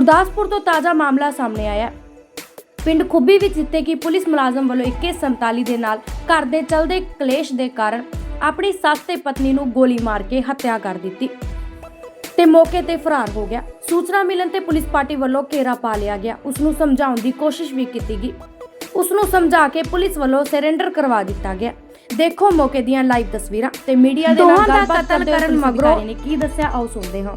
ਗੁਰਦਾਸਪੁਰ ਤੋਂ ਤਾਜ਼ਾ ਮਾਮਲਾ ਸਾਹਮਣੇ ਆਇਆ। ਪਿੰਡ ਖੁੱਬੀ ਵਿੱਚ ਜਿੱਥੇ ਕਿ ਪੁਲਿਸ ਮੁਲਾਜ਼ਮ ਵੱਲੋਂ 2147 ਦੇ ਨਾਲ ਘਰ ਦੇ ਚਲਦੇ ਕਲੇਸ਼ ਦੇ ਕਾਰਨ ਆਪਣੀ ਸੱਸ ਤੇ ਪਤਨੀ ਨੂੰ ਗੋਲੀ ਮਾਰ ਕੇ ਹੱਤਿਆ ਕਰ ਦਿੱਤੀ ਤੇ ਮੌਕੇ ਤੇ ਫਰਾਰ ਹੋ ਗਿਆ। ਸੂਚਨਾ ਮਿਲਣ ਤੇ ਪੁਲਿਸ ਪਾਰਟੀ ਵੱਲੋਂ ਘੇਰਾ ਪਾ ਲਿਆ ਗਿਆ। ਉਸ ਨੂੰ ਸਮਝਾਉਣ ਦੀ ਕੋਸ਼ਿਸ਼ ਵੀ ਕੀਤੀ ਗਈ। ਉਸ ਨੂੰ ਸਮਝਾ ਕੇ ਪੁਲਿਸ ਵੱਲੋਂ ਸਰੈਂਡਰ ਕਰਵਾ ਦਿੱਤਾ ਗਿਆ। ਦੇਖੋ ਮੌਕੇ ਦੀਆਂ ਲਾਈਵ ਤਸਵੀਰਾਂ ਤੇ ਮੀਡੀਆ ਦੇ ਨਾਲ ਗੱਲਬਾਤ ਕਰਨ ਮਗਰੋਂ ਨੇ ਕੀ ਦੱਸਿਆ ਆਓ ਸੁਣਦੇ ਹਾਂ।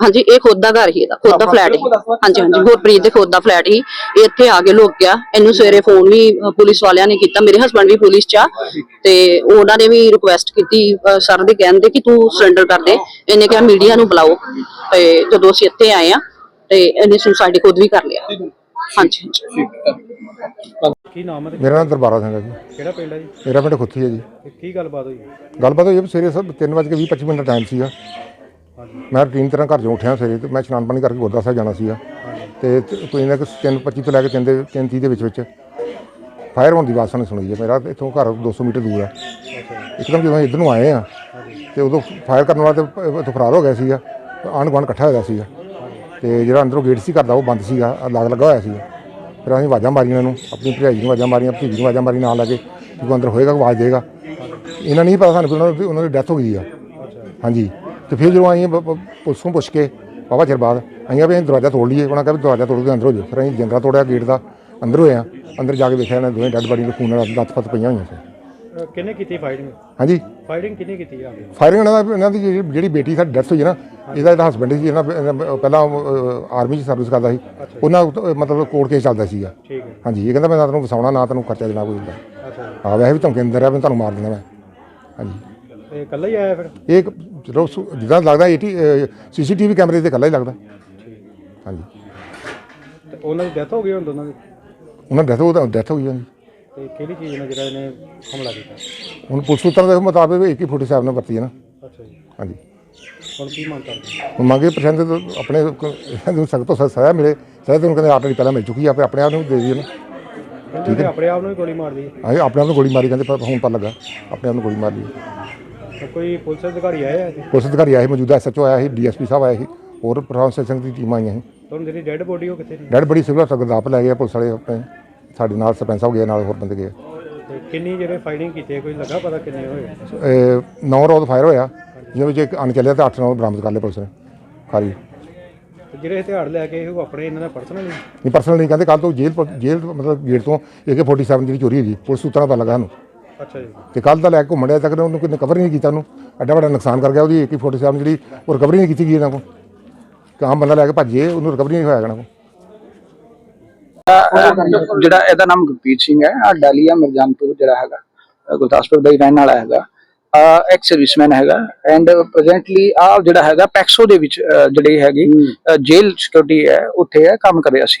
ਹਾਂਜੀ ਇਹ ਖੁਦ ਦਾ ਘਰ ਹੀ ਇਹਦਾ ਖੁਦ ਦਾ ਫਲੈਟ ਹੀ। ਹਾਂਜੀ ਹਾਂਜੀ ਗੁਰਪ੍ਰੀਤ ਦੇ ਖੁਦ ਦਾ ਫਲੈਟ ਹੀ। ਇਹ ਇੱਥੇ ਆ ਕੇ ਲੁਕ ਗਿਆ। ਇਹਨੂੰ ਸਵੇਰੇ ਫੋਨ ਵੀ ਪੁਲਿਸ ਵਾਲਿਆਂ ਨੇ ਕੀਤਾ। ਮੇਰੇ ਹਸਬੰਡ ਵੀ ਪੁਲਿਸ 'ਚ ਆ। ਤੇ ਉਹਨਾਂ ਨੇ ਵੀ ਰਿਕੁਐਸਟ ਕੀਤੀ ਸਰ ਦੇ ਕਹਿੰਦੇ ਕਿ ਤੂੰ ਸਰੈਂਡਰ ਕਰ ਦੇ। ਇਹਨੇ ਕਿਹਾ ਮੀਡੀਆ ਨੂੰ ਬੁਲਾਓ। ਤੇ ਜਦੋਂ ਅਸੀਂ ਇੱਥੇ ਆਏ ਆ ਤੇ ਇਹਨੇ ਸੁਸਾਇਡ ਖੁਦ ਵੀ ਕਰ ਲਿਆ। ਹਾਂਜੀ ਹਾਂਜੀ। ਕੀ ਨਾਮ ਹੈ ਮੇਰਾ ਨਾਮ ਦਰਬਾਰਾ ਸਿੰਘ ਹੈ ਜੀ। ਕਿਹੜਾ ਪਿੰਡ ਹੈ ਜੀ? ਮੇਰਾ ਪਿੰਡ ਖੁੱਥੀ ਹੈ ਜੀ। ਕੀ ਗੱਲਬਾਤ ਹੋਈ? ਗੱਲਬਾਤ ਹੋਈ ਸਵੇਰੇ ਸਭ 3:20 ਮਿੰਟ ਦਾ ਟਾਈਮ ਸੀਗਾ। ਮੈਂ ਰੂਟੀਨ ਤਰ੍ਹਾਂ ਘਰ ਚੋਂ ਉੱਠਿਆ ਸਵੇਰੇ ਤੇ ਮੈਂ ਇਸ਼ਨਾਨ ਪਾਣੀ ਕਰਕੇ ਗੁਰਦੁਆਰਾ ਸਾਹਿਬ ਜਾਣਾ ਸੀਗਾ। ਤੇ ਤ- ਕੋਈ ਨਾ 3:25 ਤੋਂ ਲੈ ਕੇ 3 ਦੇ 3:30 ਦੇ ਵਿੱਚ ਵਿੱਚ ਫਾਇਰ ਹੋਣ ਦੀ ਆਵਾਜ਼ ਸਾਨੂੰ ਸੁਣੀ ਹੈ। ਮੇਰਾ ਇੱਥੋਂ ਘਰ 200 ਮੀਟਰ ਦੂਰ ਆ। ਇੱਕਦਮ ਜਦੋਂ ਇੱਧਰ ਨੂੰ ਆਏ ਆ ਤੇ ਉਦੋਂ ਫਾਇਰ ਕਰਨ ਵਾਲਾ ਤੇ ਉੱਥੋਂ ਫਰਾਰ ਹੋ ਗਿਆ ਸੀਗਾ। ਆਂਢ ਗੁਆਂਢ ਇਕੱਠਾ ਹੋਇਆ ਸੀਗਾ। ਤੇ ਜਿਹੜਾ ਅੰਦਰੋਂ ਗੇਟ ਸੀ, ਘਰ ਦਾ ਉਹ ਬੰਦ ਸੀਗਾ। ਲਾਗ ਲੱਗਾ ਹੋਇਆ ਸੀਗਾ। ਫਿਰ ਅਸੀਂ ਆਵਾਜ਼ਾਂ ਮਾਰੀਆਂ ਇਹਨਾਂ ਨੂੰ, ਆਪਣੀ ਭਰਜਾਈ ਨੂੰ ਆਵਾਜ਼ਾਂ ਮਾਰੀਆਂ, ਭਤੀਜੀ ਨੂੰ ਆਵਾਜ਼ਾਂ ਮਾਰੀ ਨਾਲ ਲੱਗੇ ਕਿ ਕੋਈ ਅੰਦਰ ਹੋਏਗਾ ਆਵਾਜ਼ ਦੇਗਾ ਇਹਨਾਂ ਨਹੀਂ ਪਤਾ ਸਾਨੂੰ ਕਿ ਉਹਨਾਂ ਦੀ ਉਹਨਾਂ ਦੀ ਡੈਥ ਹੋ ਗਈ ਆ। ਹਾਂਜੀ। ਤੇ ਫਿਰ ਜਦੋਂ ਆਈਆਂ ਪੁਲਿਸ ਨੂੰ ਪੁੱਛ ਕੇ ਬਾਬਾ ਚਿਰ ਬਾਅਦ ਆਈਆਂ ਵੀ ਅਸੀਂ ਦਰਵਾਜ਼ਾ ਤੋੜ ਲਈਏ। ਉਹਨਾਂ ਕਹਿੰਦਾ ਦਰਵਾਜ਼ਾ ਤੋੜ ਕੇ ਅੰਦਰ ਹੋ ਜਾਓ। ਫਿਰ ਅਸੀਂ ਜੰਗਲਾ ਤੋੜਿਆ ਗੇਟ ਦਾ ਅੰਦਰ ਹੋਏ ਆ ਅੰਦਰ ਜਾ ਕੇ ਵੇਖਿਆ ਇਹਨਾਂ ਦੋਵੇਂ ਡੈਡ ਬਾਡੀ ਨੂੰ ਖੂਨ ਨਾਲ ਲੱਤ ਫੱਤ ਪਈਆਂ ਹੋਈਆਂ ਸੀ। ਕਿਹਨੇ ਕੀਤੀ ਫਾਈਟਿੰਗ ਹਾਂਜੀ। ਫਾਈਟਿੰਗ ਕਿਹਨੇ ਕੀਤੀ ਆ? ਫਾਇਰਿੰਗ ਇਹਨਾਂ ਦਾ ਇਹਨਾਂ ਦੀ ਜਿਹੜੀ ਜਿਹੜੀ ਬੇਟੀ ਸਾਡੀ ਡੈਥ ਹੋਈ ਹੈ ਨਾ ਇਹਦਾ ਜਿਹੜਾ ਹਸਬੰਡ ਸੀ ਇਹਨਾਂ ਇਹਨਾਂ ਪਹਿਲਾਂ ਆਰਮੀ 'ਚ ਸਰਵਿਸ ਕਰਦਾ ਸੀ। ਉਹਨਾਂ ਉੱਤੇ ਮਤਲਬ ਕੋਰਟ ਕੇਸ ਚੱਲਦਾ ਸੀਗਾ। ਠੀਕ ਹੈ। ਹਾਂਜੀ ਇਹ ਕਹਿੰਦਾ ਮੈਂ ਨਾ ਤੈਨੂੰ ਵਸਾਉਣਾ ਨਾ ਤੈਨੂੰ ਖਰਚਾ ਦੇਣਾ ਕੋਈ ਹੁੰਦਾ। ਅੱਛਾ ਆ ਵੈਸੇ ਵੀ ਧਮਕੀ ਅੰਦਰ ਆ ਵੀ ਤੁਹਾਨੂੰ ਮਾਰ ਦੇਣਾ ਮੈਂ। ਹਾਂਜੀ। ਤੇ ਇਕੱਲਾ ਹੀ ਆਇਆ ਫਿਰ? ਇਹ ਇੱਕ ਚਲੋ ਸੁ- ਜਿੱਦਾਂ ਲੱਗਦਾ 80 ਸੀਸੀਟੀਵੀ ਕੈਮਰੇ ਤੇ ਇਕੱਲਾ ਹੀ ਲੱਗਦਾ। ਹਾਂਜੀ। ਤੇ ਉਹਨਾਂ ਦੀ ਡੈਥ ਹੋ ਗਈ ਹੁਣ ਦੋਨਾਂ ਦੀ? ਉਹਨਾਂ ਡੈਥ ਉਹ ਡੈਥ ਹੋ ਗਈ ਜਾਂਦੀ ਤੇ ਕਿਹੜੀ ਚੀਜ਼ ਨਾਲ ਜਿਹੜਾ ਇਹਨੇ ਹਮਲਾ ਕੀਤਾ? ਹੁਣ ਪੁਲਿਸ ਸੂਤਰਾਂ ਦੇ ਮੁਤਾਬਕ ਇੱਕ ਹੀ ਫੁੱਟ ਸਾਹਿਬ ਨੇ ਵਰਤੀ ਹੈ ਨਾ। ਅੱਛਾ ਜੀ। ਹਾਂਜੀ। ਹੁਣ ਕੀ ਮੰਗ ਕਰਦੇ ਹੁਣ ਮੰਗੇ ਪ੍ਰਸ਼ਾਸਨ ਤੋਂ ਆਪਣੇ ਨੂੰ ਸਖਤ ਤੋਂ ਸਖਤ ਸਜ਼ਾ ਮਿਲੇ। ਸਜ਼ਾ ਤੁਹਾਨੂੰ ਕਹਿੰਦੇ ਆਲਰੇਡੀ ਪਹਿਲਾਂ ਮਿਲ ਚੁੱਕੀ ਆ ਆਪਣੇ ਆਪਣੇ ਆਪ ਨੂੰ ਦੇ ਦਈਏ ਨਾ। ਕਹਿੰਦੇ ਆਪਣੇ ਆਪ ਨੂੰ ਹੀ ਗੋਲੀ ਮਾਰ ਲਈ ਅਸੀਂ ਆਪਣੇ ਆਪ ਨੂੰ ਗੋਲੀ ਮਾਰੀ ਕਹਿੰਦੇ ਪਰ ਹੁਣ ਪਤਾ ਲੱਗਾ। ਆਪਣੇ ਆਪ ਨੂੰ ਗੋਲੀ ਮਾਰ ਲਈ। ਕੋਈ ਪੁਲਿਸ ਅਧਿਕਾਰੀ ਆਇਆ ਇੱਥੇ? ਪੁਲਿਸ ਅਧਿਕਾਰੀ ਆਏ ਮੌਜੂਦਾ ਐਸਐਚਓ ਆਇਆ ਸੀ ਡੀਐਸਪੀ ਸਾਹਿਬ ਆਏ ਸੀ ਹੋਰ ਪ੍ਰਸ਼ਾਸਨ ਸਿੰਘ ਦੀ ਟੀਮ ਆਈਆਂ ਸੀ। ਤੁਹਾਨੂੰ ਜਿਹੜੀ ਡੈੱਡ ਬੋਡੀ ਉਹ ਕਿੱਥੇ ਡੈਡ ਬੜੀ ਸਿਵਲ ਹਸਪਤਾਲ ਗੁਰਦਾਸਪੁਰ ਲੈ ਗਏ ਆ ਪੁਲਿਸ ਵਾਲੇ ਆਪਣੇ ਸਾਡੇ ਨਾਲ ਸਰਪੰਚ ਸਾਹਿਬ ਗਏ ਨਾਲ ਹੋਰ ਬੰਦੇ ਗਏ ਤੇ ਕਿੰਨੀ ਜਿਹੜੇ ਫਾਈਟਿੰਗ ਕੀਤੀ ਹੈ, ਕੋਈ ਲੱਗਾ ਪਤਾ ਕਿੰਨੇ ਹੋਏ? ਇਹ ਨੌ ਰੋਡ ਫਾਇਰ ਹੋਇਆ ਜਿਹਦੇ ਵਿੱਚ ਇੱਕ ਅਣ ਚੱਲਿਆ ਤੇ 8 ਨੌ ਬਰਾਮਦ ਕਰ ਲਏ ਪੁਲਿਸ ਨੇ ਖਾਰੀ ਤੇ ਜਿਹੜੇ ਹਥਿਆਰ ਲੈ ਕੇ ਆਏ ਉਹ ਆਪਣੇ ਇਹਨਾਂ ਦਾ ਪਰਸਨਲ ਨਹੀਂ ਪਰਸਨਲ ਨਹੀਂ ਕਹਿੰਦੇ ਕੱਲ ਤੋਂ ਜੇਲ੍ਹ ਪ- ਜੇਲ੍ਹ ਮਤਲਬ ਗੇਟ ਤੋਂ AK47 ਜਿਹੜੀ ਚੋਰੀ ਹੋਈ ਪੁਲਿਸ ਸੂਤਰਾਂ ਦਾ ਲੱਗਾ ਸਾਨੂੰ। ਅੱਛਾ ਜੀ। ਤੇ ਕੱਲ ਦਾ ਲੈ ਕੇ ਘੁੰਮਣ ਡਿਆ ਤੱਕ ਉਹਨੂੰ ਕੋਈ ਰਿਕਵਰ ਨਹੀਂ ਕੀਤਾ ਉਹਨੂੰ। ਐਡਾ ਵੱਡਾ ਨੁਕਸਾਨ ਕਰ ਗਿਆ ਉਹਦੀ AK47 ਜਿਹੜੀ ਉਹ ਰਿਕਵਰੀ ਨਹੀਂ ਕੀਤੀ ਗਈ ਇਹਨਾਂ ਕੋਲ। ਕਿ ਆਮ ਬੰਦਾ ਲੈ ਕੇ ਭੱਜੇ ਉਹਨੂੰ ਰਿਕਵਰੀ ਨਹੀਂ ਹੋਇਆ ਜਾਣਾ ਜਿਹੜਾ ਇਹਦਾ ਨਾਮ ਗੁਰਪ੍ਰੀਤ ਸਿੰਘ ਹੈ ਆ ਡਾਲੀਆ ਮਿਰਜਾਨਪੁਰ ਜਿਹੜਾ ਹੈਗਾ ਅਹ ਗੁਰਦਾਸਪੁਰ ਦਾ ਹੀ ਰਹਿਣ ਵਾਲਾ ਹੈਗਾ। ਐਕਸ ਸਰਵਿਸਮੈਨ ਹੈਗਾ ਐਂਡ ਪ੍ਰੈਜ਼ੈਂਟਲੀ ਆ ਜਿਹੜਾ ਹੈਗਾ ਪੈਕਸੋ ਦੇ ਵਿੱਚ ਅਹ, ਜਿਹੜੀ ਹੈਗੀ ਜੇਲ ਸਿਕਿਉਰਿਟੀ ਹੈ ਉੱਥੇ ਹੈ ਕੰਮ ਕਰ ਰਿਹਾ ਸੀ।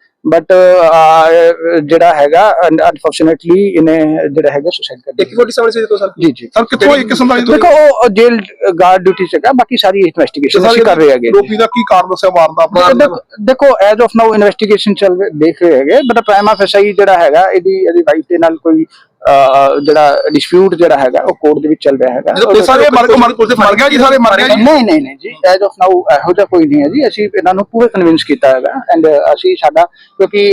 ਬਟ ਜਿਹੜਾ ਹੈਗਾ ਅਨਫੋਰਚੂਨੇਟਲੀ ਇਹਨੇ ਜਿਹੜਾ ਹੈਗਾ ਸੁਸਾਈਡ ਕਰ ਇੱਕ ਦਿੱਤਾ ਫੋਟੀ ਸੈਵਨ ਸੀ ਦੇਖੋ ਸਰ ਜੀ ਜੀ। ਸਰ ਕਿੱਥੋਂ ਇੱਕ ਕਿਸਮ ਦਾ ਦੇਖੋ ਉਹ ਜੇਲ ਗਾਰਡ ਡਿਊਟੀ ਸੀਗਾ ਬਾਕੀ ਸਾਰੀ ਇਨਵੈਸਟੀਗੇਸ਼ਨ ਅਸੀਂ ਕਰ ਰਹੇ ਹੈਗੇ। ਰੋਪੀ ਦਾ ਕੀ ਕਾਰਨ ਦੱਸਿਆ ਵਾਰ ਦਾ ਦੇਖੋ- ਦੇਖੋ ਐਜ਼ ਆਫ ਨਾਓ ਇਨਵੈਸਟੀਗੇਸ਼ਨ ਚੱਲ ਰਹੇ- ਦੇਖ ਰਹੇ ਹੈਗੇ ਬਟ ਪ੍ਰਾਈਮਾ ਫੈਸਾਈ ਜਿਹੜਾ ਹੈਗਾ ਇਹਦੀ ਇਹਦੀ ਵਾਈਫ ਦੇ ਨਾਲ ਕੋਈ ਜਿਹੜਾ ਡਿਸਪਿਊਟ ਜਿਹੜਾ ਹੈਗਾ ਉਹ ਕੋਰਟ ਦੇ ਵਿੱਚ ਚੱਲ ਰਿਹਾ ਹੈਗਾ। ਜਦੋਂ ਸਾਰੇ ਮਰ ਮਰ ਪੁਲਿਸ ਮਰ ਗਿਆ ਜੀ ਸਾਰੇ ਮਰ ਗਿਆ ਜੀ? ਨਹੀਂ ਨਹੀਂ ਨਹੀਂ ਜੀ ਐਜ਼ ਆਫ ਨਾਓ ਇਹੋ ਜਿਹਾ ਕੋਈ ਨਹੀਂ ਹੈ ਜੀ। ਅਸੀਂ ਇਹਨਾਂ ਨੂੰ ਪੂਰੇ ਕਨਵਿੰਸ ਕੀਤਾ ਹੈਗਾ। ਐਂਡ ਅਸੀਂ ਸਾਡਾ ਕਿਉਂਕਿ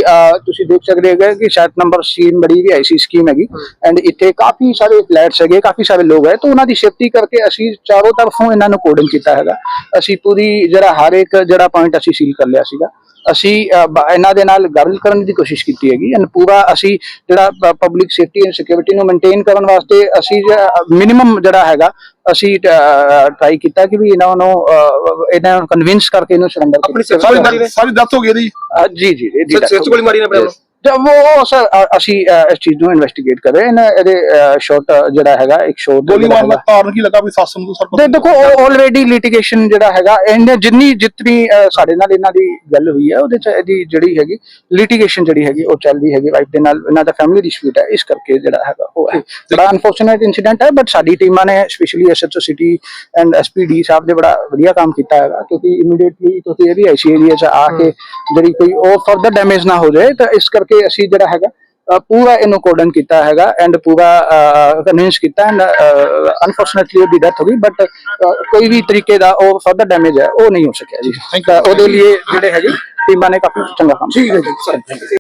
ਤੁਸੀਂ ਦੇਖ ਸਕਦੇ ਹੈਗੇ ਕਿ ਸ਼ਾਇਦ ਨੰਬਰ ਸਕੀਮ ਬੜੀ ਵੀ ਆਈਸੀ ਸਕੀਮ ਹੈਗੀ। ਐਂਡ ਇੱਥੇ ਕਾਫੀ ਸਾਰੇ ਫਲੈਟਸ ਹੈਗੇ ਕਾਫੀ ਸਾਰੇ ਲੋਕ ਹੈ। ਤਾਂ ਉਹਨਾਂ ਦੀ ਸੇਫਟੀ ਕਰਕੇ ਅਸੀਂ ਚਾਰੋਂ ਤਰਫੋਂ ਇਹਨਾਂ ਨੂੰ ਕੋਡਿੰਗ ਕੀਤਾ ਹੈਗਾ। ਅਸੀਂ ਪੂਰੀ ਜਿਹੜਾ ਹਰ ਇੱਕ ਜਿਹੜਾ ਪੁਆਇੰਟ ਅਸੀਂ ਸੀਲ ਕਰ ਲਿਆ ਸੀਗਾ। ਅਸੀਂ ਇਹਨਾਂ ਦੇ ਨਾਲ ਗੱਲ ਕਰਨ ਦੀ ਕੋਸ਼ਿਸ਼ ਕੀਤੀ ਹੈਗੀ ਐਂਡ ਪੂਰਾ ਅਸੀਂ ਜਿਹੜਾ ਪਬਲਿਕ ਸੇਫਟੀ ਐਂਡ ਸਿਕਿਉਰਿਟੀ ਨੂੰ ਮੇਨਟੇਨ ਕਰਨ ਵਾਸਤੇ ਅਸੀਂ ਮਿਨੀਮਮ ਜਿਹੜਾ ਹੈਗਾ ਅਸੀਂ ਟਰਾਈ ਕੀਤਾ ਕਿ ਵੀ ਇਹਨਾਂ ਨੂੰ ਇਹਨਾਂ ਨੂੰ ਕਨਵਿੰਸ ਕਰਕੇ ਇਹਨੂੰ ਸਰੈਂਡਰ ਸਾਰੀ ਇਹਦੀ? ਜੀ ਜੀ ਜੀ ਸਿਰ- ਸਿਰ 'ਚ ਗੋਲੀ ਮਾਰੀ ਨਾ ਆਪਣੇ. ਜਦ ਉਹ ਸਰ ਅਸੀਂ ਇਸ ਚੀਜ਼ ਨੂੰ ਇਨਵੈਸਟੀਗੇਟ ਕਰ। ਰਹੇ ਹਾਂ ਇਹਦੇ ਸ਼ਾਰਟ ਜਿਹੜਾ ਹੈਗਾ ਇੱਕ ਸ਼ੋਟ ਗੋਲੀ ਮਾਰਨ ਦਾ ਕਾਰਨ ਕੀ ਲੱਗਾ ਵੀ ਸੱਸ ਨੂੰ ਸਰ ਦੇ ਦੇਖੋ ਆਲਰੇਡੀ ਲਿਟੀਗੇਸ਼ਨ ਜਿਹੜਾ ਹੈਗਾ ਇਹਨੇ ਜਿੰਨੀ ਜਿਤਨੀ ਸਾਡੇ ਨਾਲ ਇਹਨਾਂ ਦੀ ਗੱਲ ਹੋਈ ਹੈ ਉਹਦੇ ਚ ਇਹਦੀ ਜਿਹੜੀ ਹੈਗੀ ਲਿਟੀਗੇਸ਼ਨ ਜਿਹੜੀ ਹੈਗੀ ਉਹ ਚੱਲਦੀ ਹੈਗੀ। ਵਾਈਫ ਦੇ ਨਾਲ ਇਹਨਾਂ ਦਾ ਫੈਮਿਲੀ ਡਿਸਪਿਊਟ ਹੈ ਇਸ ਕਰਕੇ ਜਿਹੜਾ ਹੈਗਾ ਉਹ ਹੈ। ਬੜਾ ਅਨਫੋਰਚੂਨੇਟ ਇਨਸੀਡੈਂਟ ਹੈ ਬਟ ਸਾਡੀ ਟੀਮਾਂ ਨੇ specially SHO city and SPD ਸਾਹਿਬ ਨੇ ਬੜਾ ਵਧੀਆ ਕੰਮ ਕੀਤਾ ਹੈਗਾ ਕਿਉਂਕਿ ਇਮੀਡੀਏਟਲੀ ਤੁਸੀਂ ਇਹ ਵੀ ਐਸੀ ਏਰੀਆ ਚ ਆ ਕੇ ਜਿਹੜੀ ਕੋਈ ਉਹ ਫਰਦਰ ਡੈਮੇਜ ਨਾ ਹੋ ਜਾਏ ਤਾਂ ਇਸ ਕਰਕੇ ਅਸੀਂ ਜਿਹੜਾ ਹੈਗਾ ਪੂਰਾ ਇਹਨੂੰ ਕੋਡਨ ਕੀਤਾ ਹੈਗਾ ਐਂਡ ਪੂਰਾ ਕਨਵਿੰਸ ਕੀਤਾ ਐਂਡ ਅਨਫੋਰਚੂਨੇਟਲੀ ਉਹਦੀ ਡੈਥ ਹੋ ਗਈ ਬਟ ਕੋਈ ਵੀ ਤਰੀਕੇ ਦਾ ਉਹ ਫਰਦਰ ਡੈਮੇਜ ਹੈ ਉਹ ਨਹੀਂ ਹੋ ਸਕਿਆ ਜੀ। ਉਹਦੇ ਲਈ ਜਿਹੜੇ ਹੈਗੇ ਟੀਮਾਂ ਨੇ ਕਾਫੀ ਚੰਗਾ ਕੰਮ ਕੀਤਾ ਠੀਕ ਹੈ ਜੀ